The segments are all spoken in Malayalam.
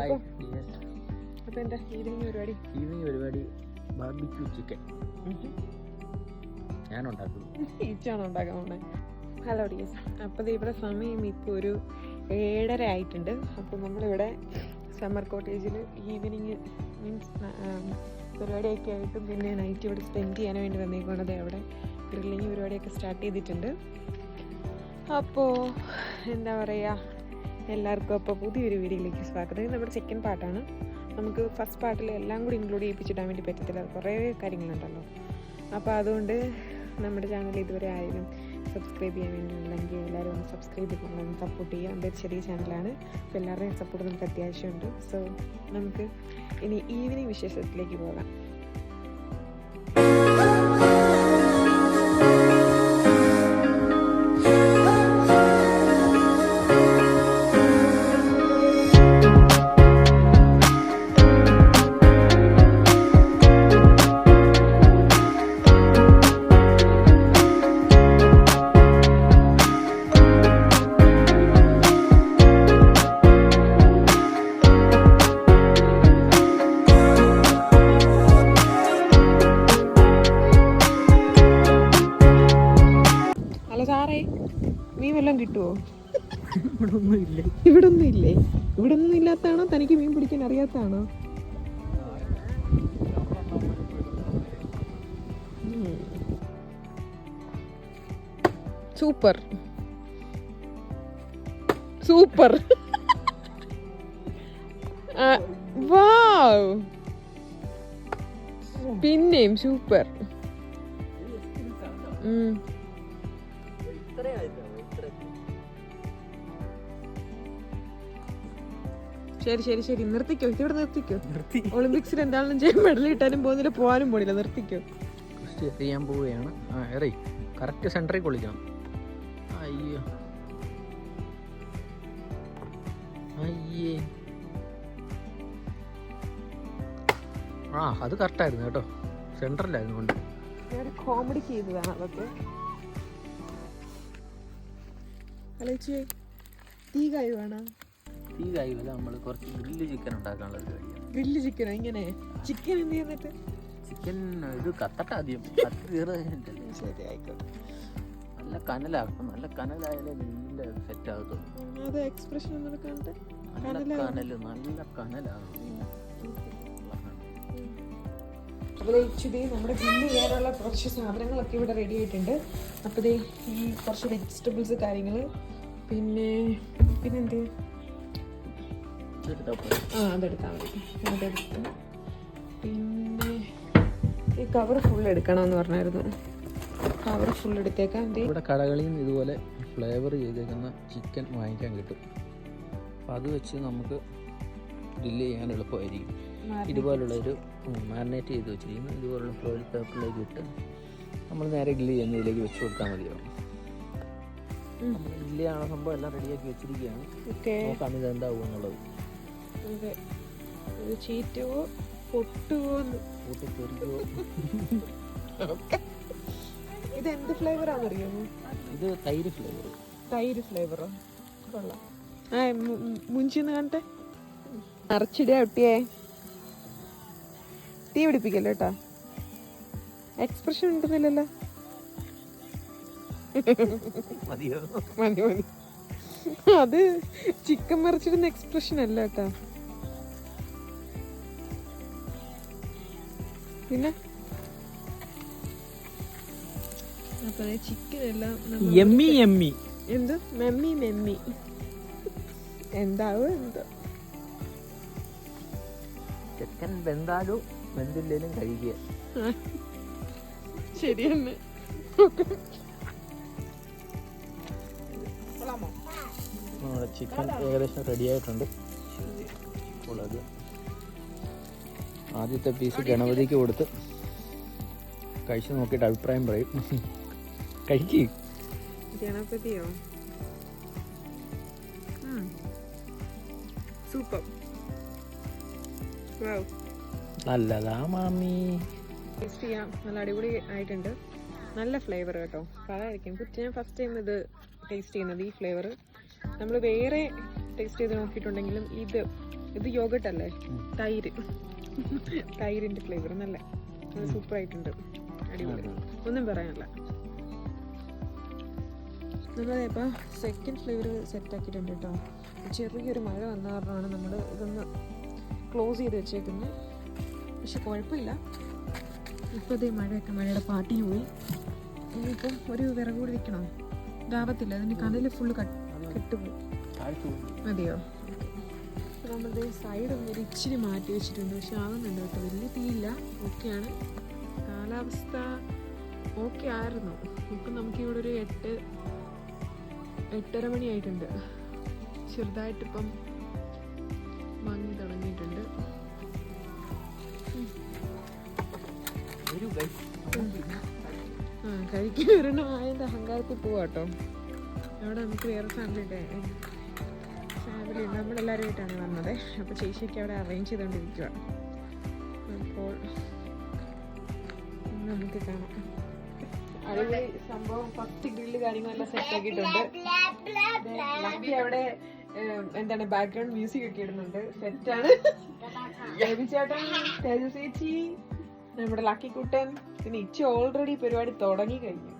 ഹായ് അപ്പൊ എന്താ ഈവനിങ് പരിപാടി. ഈവനിങ് പരിപാടി. ബാർബിക്യൂ ചിക്കൻ ഞാൻ ഉണ്ടാക്കും ഈച്ചാണ് ഹലോ ഡിയസ് അപ്പോൾ ഇവിടെ സമയം ഇപ്പോൾ ഒരു ഏഴര ആയിട്ടുണ്ട്. അപ്പോൾ നമ്മളിവിടെ സമ്മർ കോട്ടേജിൽ ഈവനിങ് മീൻസ് പരിപാടിയൊക്കെ ആയിട്ടും പിന്നെ നൈറ്റ് ഇവിടെ സ്പെൻഡ് ചെയ്യാൻ വേണ്ടി വന്നേക്കുന്നത് അവിടെ ഗ്രില്ലിങ് പരിപാടിയൊക്കെ സ്റ്റാർട്ട് ചെയ്തിട്ടുണ്ട്. അപ്പോൾ എന്താ പറയുക എല്ലാവർക്കും അപ്പോൾ പുതിയൊരു വീഡിയോയിലേക്ക് സ്വാഗതം. ഇത് നമ്മുടെ സെക്കൻഡ് പാർട്ടാണ് നമുക്ക് ഫസ്റ്റ് പാർട്ടിൽ എല്ലാം കൂടി ഇൻക്ലൂഡ് ചെയ്യിപ്പിച്ചിടാൻ വേണ്ടി പറ്റത്തില്ല. കുറേ കാര്യങ്ങളുണ്ടല്ലോ. അപ്പോൾ അതുകൊണ്ട് നമ്മുടെ ചാനൽ ഇതുവരെ ആയാലും സബ്സ്ക്രൈബ് ചെയ്യാൻ വേണ്ടി വേണ്ടിയുണ്ടെങ്കിൽ എല്ലാവരും ഒന്ന് സബ്സ്ക്രൈബ് ചെയ്യണം സപ്പോർട്ട് ചെയ്യുക. എന്റെ ചെറിയ ചാനലാണ് അപ്പോൾ എല്ലാവരുടെയും സപ്പോർട്ട് നമുക്ക് അത്യാവശ്യമുണ്ട്. സോ നമുക്ക് ഇനി ഈവനിങ് വിശേഷത്തിലേക്ക് പോകാം. വല്ലതും കിട്ടുമോ ഇവിടെ ഒന്നും ഇല്ല ഇവിടെ ഒന്നും ഇല്ലേ ഇവിടെ ഒന്നും ഇല്ലാത്തതാണോ? തനിക്ക് മീൻ പിടിക്കാൻ അറിയാത്താണോ സൂപ്പർ. സൂപ്പർ. വാവ്. പിന്നെയും സൂപ്പർ. ഉം. ശരി ശരി ശരി. നിർത്തിക്കോ. ഇവിടെ നിർത്തിക്കോ. നിർത്തി. ഒളിമ്പിക്സിൽ എന്താണെന്ന് ചെയ്യാൻ മെഡൽ കിട്ടാനും പോകുന്നില്ല പോകാനും പോണില്ല. നിർത്തിക്കോ. ചെയ്യാൻ പോവുകയാണ്. എറി. കറക്റ്റ് സെന്ററിൽ കൊള്ളിക്കണം. അയ്യോ. അയ്യേ. ആ അത് കറക്റ്റായിരുന്നു കേട്ടോ. സെന്ററിലായിരുന്നു കൊണ്ട്. കോമഡി ചെയ്തതാണ് അതൊക്കെ. അലച്ചിയെ തീ കഴിവാണ് ഈ നമ്മൾ കുറച്ച് ഗ്രില്ല് ചിക്കൻ ഉണ്ടാക്കാനുള്ള ഒരു കഴിയാണ് ഗ്രില്ല് ചിക്കൻ എങ്ങനെ ചിക്കൻ എന്ത് ചെയ്യുന്നിട്ട്? ചിക്കൻ ഇത് കത്തട്ട ആദ്യം. കത്ത് കയറിയിട്ടല്ലേ ശരി ആയിക്കോട്ടെ. നല്ല കനലാക്കണം നല്ല കനലായാലേ നല്ല സെറ്റ് ആകത്തുള്ളൂ. അത് എക്സ്പ്രഷൻ നല്ല കനൽ നല്ല കനലാകും അപ്പോൾ ഇച്ചിരി നമ്മുടെ ഗ്രില്ല് ചെയ്യാനുള്ള കുറച്ച് സാധനങ്ങളൊക്കെ ഇവിടെ റെഡി ആയിട്ടുണ്ട്. അപ്പോൾ ഈ കുറച്ച് വെജിറ്റബിൾസ് കാര്യങ്ങൾ പിന്നെ പോയി. ആ അതെടുത്താൽ മതി. അതെടുത്ത്. പിന്നെ ഈ കവർ ഫുൾ എടുക്കണമെന്ന് പറഞ്ഞായിരുന്നു. കവർ ഫുൾ എടുത്തേക്കാൻ മതി ഇവിടെ കടകളിൽ നിന്ന് ഇതുപോലെ ഫ്ലേവർ ചെയ്തേക്കുന്ന ചിക്കൻ വാങ്ങിക്കാൻ കിട്ടും. അപ്പം അത് വെച്ച് നമുക്ക് ഗ്രില്ല് ചെയ്യാൻ എളുപ്പമായിരിക്കും. ഇതുപോലുള്ളൊരു മാരിനേറ്റ് ചെയ്ത് വെച്ചിരിക്കുന്നു. ഇതുപോലുള്ള ഫ്ലോയിൽ പേപ്പറിലേക്ക് ഇട്ട് നമ്മൾ നേരെ ഗ്രില്ല് ചെയ്യുന്നതിലേക്ക് വെച്ച് കൊടുത്താൽ മതിയാവും. ഗ്രില്ല് സംഭവം എല്ലാം റെഡിയാക്കി വെച്ചിരിക്കുകയാണ്. നോക്കാം ഇത് എന്താവും എന്നുള്ളത്. അതെ. ഇത് ചീറ്റുവോ പൊട്ടുവോ എന്ന്. കൂട്ടി ഇത് എന്ത് ഫ്ലേവറാണെന്നറിയാമോ ഇത് തൈര് ഫ്ലേവർ. തൈര് ഫ്ലേവറോ? കൊള്ളാം. ആ മുഞ്ചിന്ന് കാണട്ടെ നിറച്ചിടേ ഒട്ടിയേ തീ പിടിപ്പിക്കല്ലോ കേട്ടാ എക്സ്പ്രഷൻ ഉണ്ടെന്നില്ലല്ലോ. മതി മതി. അത് ചിക്കൻ മറിച്ചിടുന്ന എക്സ്പ്രഷൻ അല്ല കേട്ടാ പിന്നെ? അപ്പൊ ചിക്കൻ എല്ലാം നമ്മൾ എമ്മി എമ്മി എന്ത്? മെമ്മി മെമ്മി എന്താവോ എന്തോ? ചിക്കൻ വെന്താലും വെന്തില്ലേലും കഴിക്കുക. ശരിയെന്ന് നമ്മുടെ ചിക്കൻ ഏകദേശം റെഡി ആയിട്ടുണ്ട്. ഉള്ളത്. ആദ്യത്തെ പീസ് ഗണപതിക്ക് കൊടുത്ത് കഴിച്ചു നോക്കിയിട്ട് അഭിപ്രായം പറയും. കഴിക്ക്. ഗണപതിയോ? സൂപ്പർ. നല്ലതാ മാമി. ടേസ്റ്റ് ചെയ്യാം. നല്ല അടിപൊളി ആയിട്ടുണ്ട്. നല്ല ഫ്ലേവർ കേട്ടോ. പറയാതിരിക്കും കുറ്റി ഞാൻ ഫസ്റ്റ് ടൈം ഇത് ടേസ്റ്റ് ചെയ്യുന്നത് ഈ ഫ്ലേവർ നമ്മൾ വേറെ ടേസ്റ്റ് ചെയ്ത് നോക്കിയിട്ടുണ്ടെങ്കിലും ഇത് ഇത് യോഗട്ട് അല്ലേ തൈര്. തൈരിന്റെ ഫ്ലേവർ നല്ല. സൂപ്പർ ആയിട്ടുണ്ട് അടിപൊളി. ഒന്നും പറയാനില്ല. നമ്മളെ ഇപ്പം സെക്കൻഡ് ഫ്ലേവർ സെറ്റ് ആക്കിയിട്ടുണ്ട് കേട്ടോ ചെറിയൊരു മഴ വന്ന കാരണമാണ് നമ്മൾ ഇതൊന്ന് ക്ലോസ് ചെയ്ത് വെച്ചേക്കുന്നത് പക്ഷെ കുഴപ്പമില്ല. ഇപ്പോൾ ഇതേ മഴയൊക്കെ മഴയുടെ പാട്ടിന് പോയി. ഇനിയിപ്പം ഒരു വിറകൂടി കൂടി വെക്കണോ ഇതാവത്തില്ല. അതിന്റെ കനൽ ഫുള്ള് കെട്ടുപോയി. മതിയോ? നമ്മളുടെ സൈഡ് ഒരു ഇച്ചിരി മാറ്റി വെച്ചിട്ടുണ്ട്. പക്ഷെ ആവുന്നുണ്ട് കേട്ടോ. വലിയ തീയില്ല. ഓക്കെയാണ്. കാലാവസ്ഥ ഓക്കെ ആയിരുന്നു. ഇപ്പം നമുക്കിവിടെ ഒരു എട്ട് എട്ടര മണിയായിട്ടുണ്ട് ചെറുതായിട്ടിപ്പം മങ്ങി തുടങ്ങിയിട്ടുണ്ട്. ആ കഴിക്കാൻ ഒരെണ്ണം ആയതിന്റെ അഹങ്കാരത്തിൽ പോവാട്ടോ അവിടെ നമുക്ക് വേറെ ഫാമിലി ഫാമിലി നമ്മളെല്ലാവരുമായിട്ടാണ് വന്നത്. അപ്പോൾ ചേച്ചിയൊക്കെ അവിടെ അറേഞ്ച് ചെയ്തുകൊണ്ടിരിക്കുകയാണ് അപ്പോൾ നമുക്ക് കാണാം. അടിപൊളി സംഭവം. ഫസ്റ്റ് ഗ്രില്ല് കാര്യങ്ങളെല്ലാം സെറ്റ് ആക്കിയിട്ടുണ്ട്. അവിടെ എന്താണ് ബാക്ക്ഗ്രൗണ്ട് മ്യൂസിക് ഒക്കെ ഇടുന്നുണ്ട്. സെറ്റാണ് ബേബി ചേട്ടൻ തേജു ചേച്ചി നമ്മുടെ ലക്കി കുട്ടൻ. പിന്നെ ഇച്ച ഓൾറെഡി പരിപാടി തുടങ്ങി കഴിഞ്ഞു.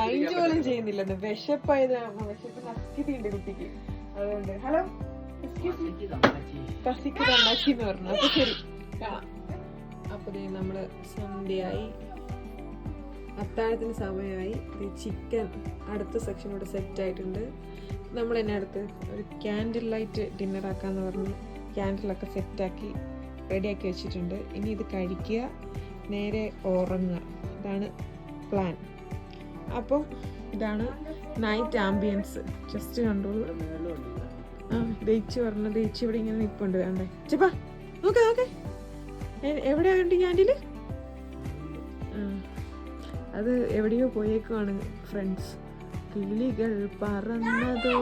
മൈൻഡ് പോലും ചെയ്യുന്നില്ലെന്ന് വിശപ്പായത് വിശപ്പിന് അസ്ഥിതിയുണ്ട് കുട്ടിക്ക്. അതുകൊണ്ട്. ഹലോ കസിക്ക് തണ്ടാച്ചി എന്ന് പറഞ്ഞു. അപ്പൊ ശരി. അപ്പൊ നമ്മൾ സന്ധ്യയായി. അത്താഴത്തിന് സമയമായി. ചിക്കൻ അടുത്ത സെക്ഷനോട് സെറ്റ് ആയിട്ടുണ്ട്. നമ്മൾ എന്നെ അടുത്ത് ഒരു ക്യാൻഡിൽ ലൈറ്റ് ഡിന്നർ ആക്കാന്ന് പറഞ്ഞ്. ക്യാൻഡിലൊക്കെ സെറ്റാക്കി റെഡിയാക്കി വെച്ചിട്ടുണ്ട്. ഇനി ഇത് കഴിക്കുക. നേരെ ഉറങ്ങുക. ഇതാണ് പ്ലാൻ അപ്പം ഇതാണ് നൈറ്റ് ആംബിയൻസ് ജസ്റ്റ് കണ്ടോളൂ. ആ ദേച്ചി പറഞ്ഞു ദേച്ചി ഇവിടെ ഇങ്ങനെ നിൽപ്പുണ്ട് വേണ്ടേ ചെപ്പാ നോക്കെ നോക്കെ. എവിടെയാ കണ്ടി ആ അത് എവിടെയോ പോയേക്കുവാണ് ഫ്രണ്ട്സ് കിളികൾ പറന്നതോ?